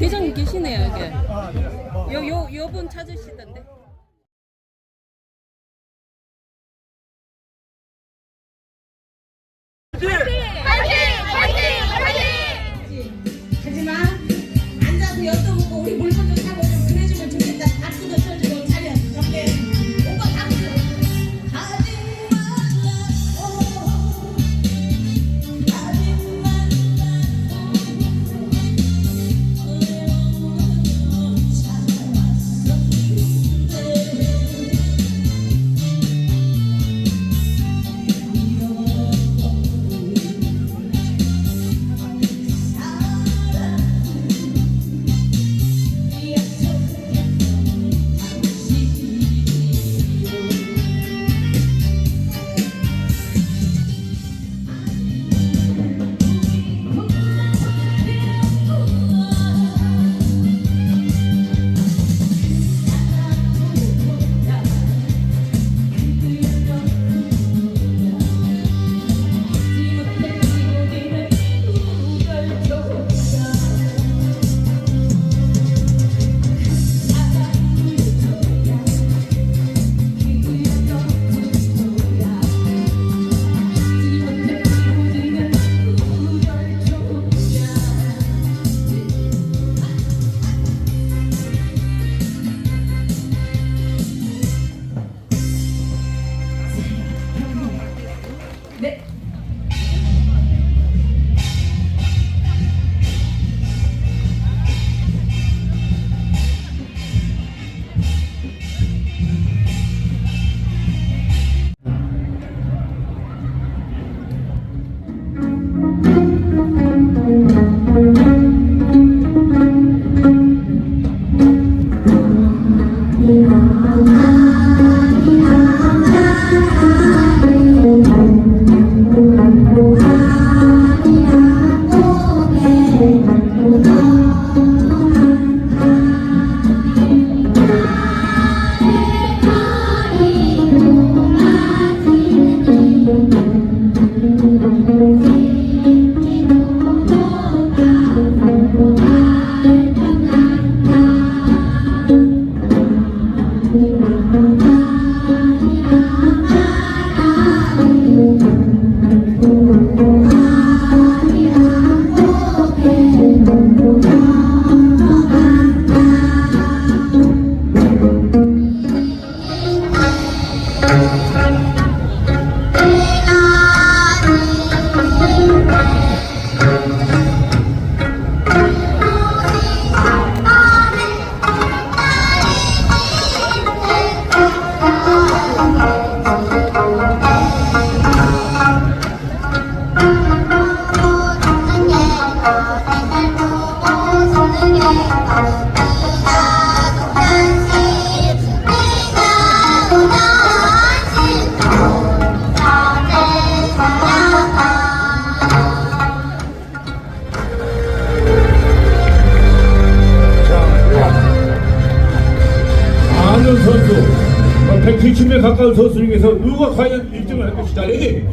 대장님 계시네요, 여기. 요, 요, 요분 찾으시던데. 170명 가까운 선수 중에서 누가 과연 1등을 할 것이다. 레디,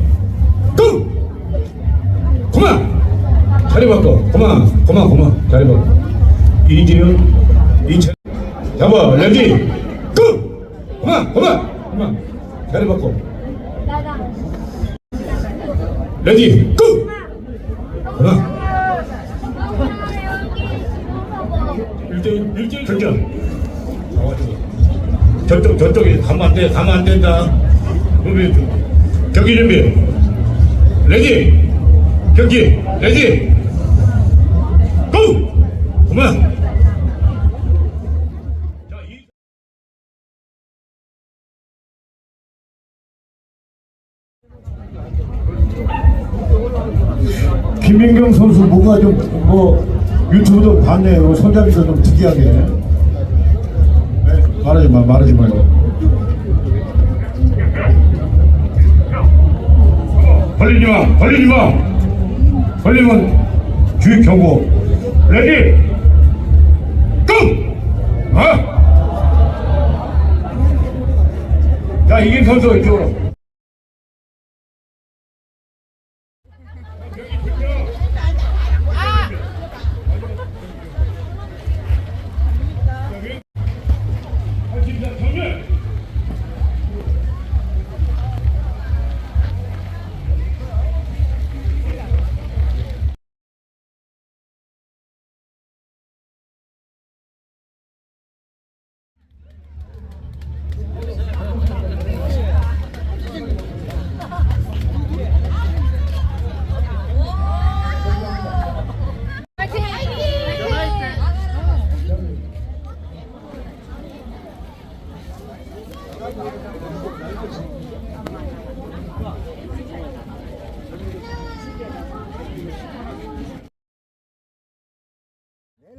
고! 그만! 자리 바꿔. 그만, 그만, 그만. 자리 바꿔. 이지윤, 이채. 잡아, 레디, 고! 그만, 그만, 그만. 자리 바꿔. 레디, 고! 그만. 1등, 1등 결정. 저쪽 저쪽에 가면 안 돼, 가면 안 된다. 준비, 경기 준비. 레디, 경기, 레디, 고! 그만. 김민경 선수 뭔가 좀 뭐 유튜브도 봤네요. 손잡이가 좀 특이하게. 네, 말하지 마, 말하지 말고. 벌리지 마, 벌리지 마. 벌리면 주의 경고. 레디, 고! 어? 자, 이긴 선수 이쪽으로.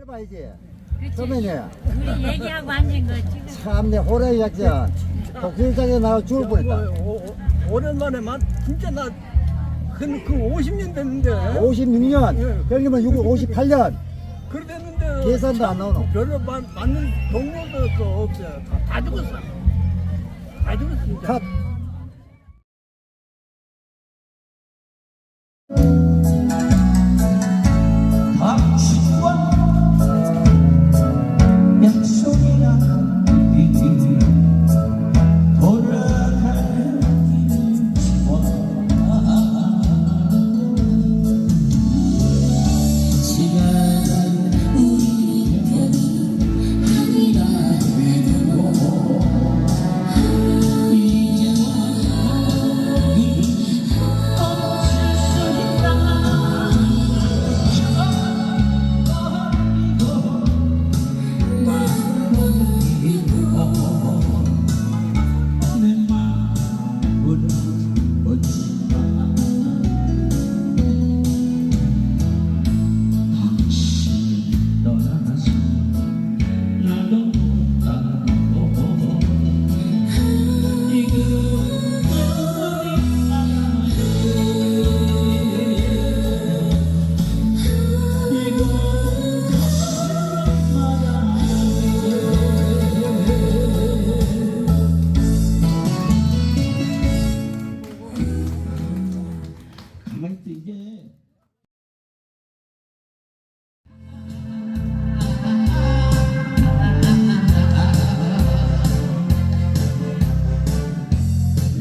봐야지. 처음에네 우리 얘기하고 앉은 거 지금 참내 호랑이 약자 독일장에 나와 죽을 뻔했다. 오, 오, 오랜만에 만 진짜 나그 그 50년 됐는데 56년, 별님은 58년. 그래 됐는데 계산도 안 나오노. 별로 마, 맞는 동료도 없어요. 다, 다 죽었어. 다 죽었어 진짜. 컷.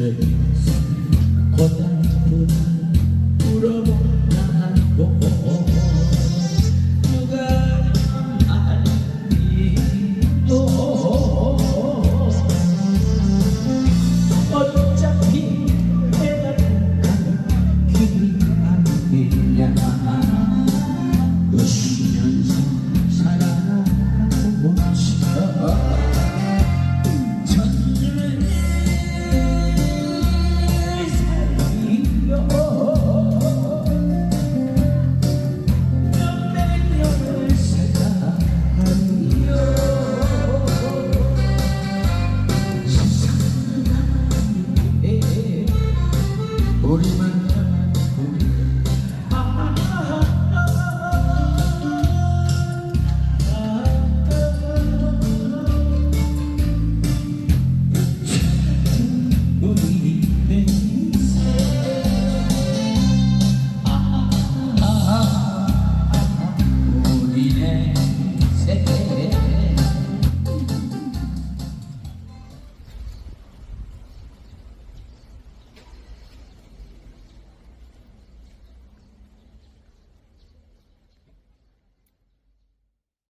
우